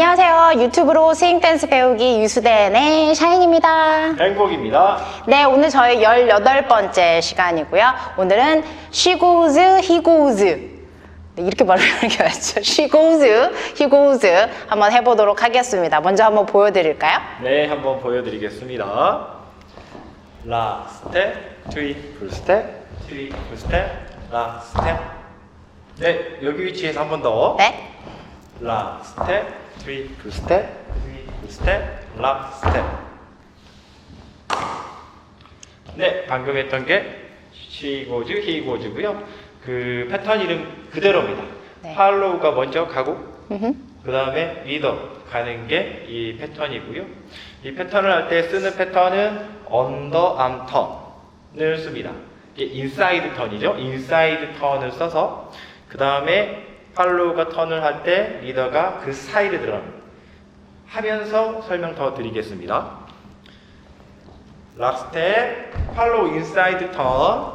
안녕하세요. 유튜브로 스윙 댄스 배우기 유수대의 샤인입니다. 행복입니다. 네, 오늘 저희 18번째 시간이고요. 오늘은 she goes, he goes. 네, 이렇게 말하는 게 맞죠? she goes, he goes. 한번 해보도록 하겠습니다. 먼저 한번 보여드릴까요? 네, 한번 보여드리겠습니다. 라 스텝, 트리 풀 스텝, 트리 풀 스텝, 라 스텝. 네, 여기 위치에서 한 번 더. 네. 라 스텝, 트리 풀 스텝, 트리 풀 스텝, 라 스텝. 네, 방금 했던 게 she goes, he goes고요. 그 패턴 이름 그대로입니다. 네. 팔로우가 먼저 가고. 그 다음에 리더 가는 게 이 패턴이고요. 이 패턴을 할 때 쓰는 패턴은 언더 암 턴을 씁니다. 이게 인사이드 턴이죠. 인사이드 턴을 써서 그 다음에 팔로우가 턴을 할 때 리더가 그 사이를 들어갑니다. 하면서 설명 더 드리겠습니다. 락스텝, 팔로우 인사이드 턴,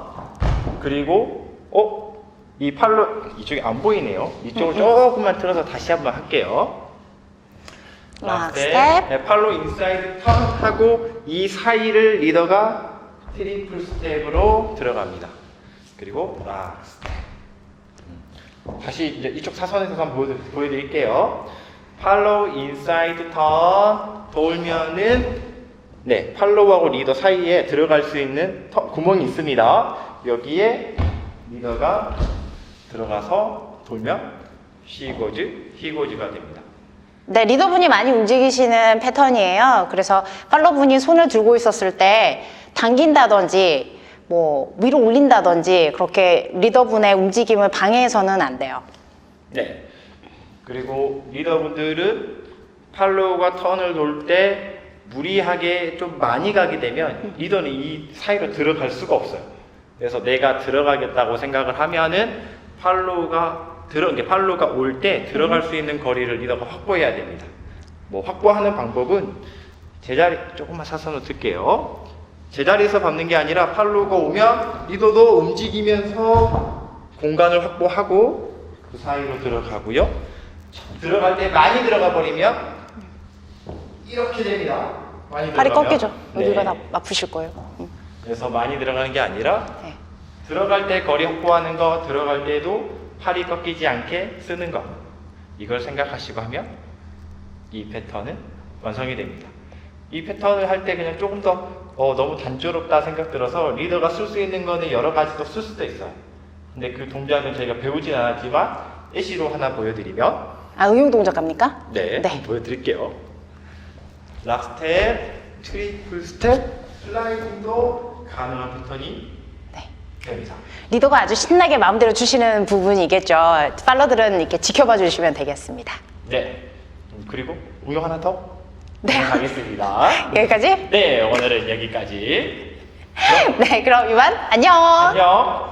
그리고 어? 이 팔로 이쪽이 안 보이네요. 이쪽을 조금만 틀어서 다시 한번 할게요. 락스텝. 네, 팔로 인사이드 턴 하고 이 사이를 리더가 트리플 스텝으로 들어갑니다. 그리고 락스텝. 음. 다시 이제 이쪽 사선에서 한번 보여, 보여 드릴게요. 팔로우 인사이드 턴 돌면은 네 팔로우하고 리더 사이에 들어갈 수 있는 터- 구멍이 있습니다. 여기에 리더가 들어가서 돌면 시고즈, 히고즈가 됩니다. 네, 리더분이 많이 움직이시는 패턴이에요. 그래서 팔로분이 손을 들고 있었을 때 당긴다든지 뭐 위로 올린다든지 그렇게 리더분의 움직임을 방해해서는 안 돼요. 네. 그리고 리더분들은 팔로우가 턴을 돌 때 무리하게 좀 많이 가게 되면 리더는 이 사이로 들어갈 수가 없어요. 그래서 내가 들어가겠다고 생각을 하면은 팔로우가 들어 이게 팔로우가 올 때 들어갈 수 있는 거리를 리더가 확보해야 됩니다. 뭐 확보하는 방법은 제자리 조금만 사선을 들게요. 제자리에서 밟는 게 아니라 팔로우가 오면 리더도 움직이면서 공간을 확보하고 그 사이로 들어가고요. 들어갈 때 많이 들어가 버리면 이렇게 됩니다. 많이 팔이 들어가면. 꺾이죠. 여기가 네. 다 아프실 거예요. 음, 그래서 많이 들어가는 게 아니라 네. 들어갈 때 거리 확보하는 거, 들어갈 때도 팔이 꺾이지 않게 쓰는 거. 이걸 생각하시고 하면 이 패턴은 완성이 됩니다. 이 패턴을 할 때 그냥 조금 더 어, 너무 단조롭다 생각 들어서 리더가 쓸 수 있는 거는 여러 가지 더 쓸 수도 있어요. 근데 그 동작은 저희가 배우진 않았지만 예시로 하나 보여드리면 아, 응용 동작 갑니까? 네, 네. 보여드릴게요. 락 스텝, 트리플 스텝, 슬라이딩도 가능한 패턴이 네. 됩니다. 리더가 아주 신나게 마음대로 주시는 부분이겠죠. 팔로들은 이렇게 지켜봐 주시면 되겠습니다. 네. 음, 그리고 응용 하나 더 네. 하겠습니다. 여기까지? 네, 오늘은 여기까지. 네, 그럼 이만 안녕. 안녕.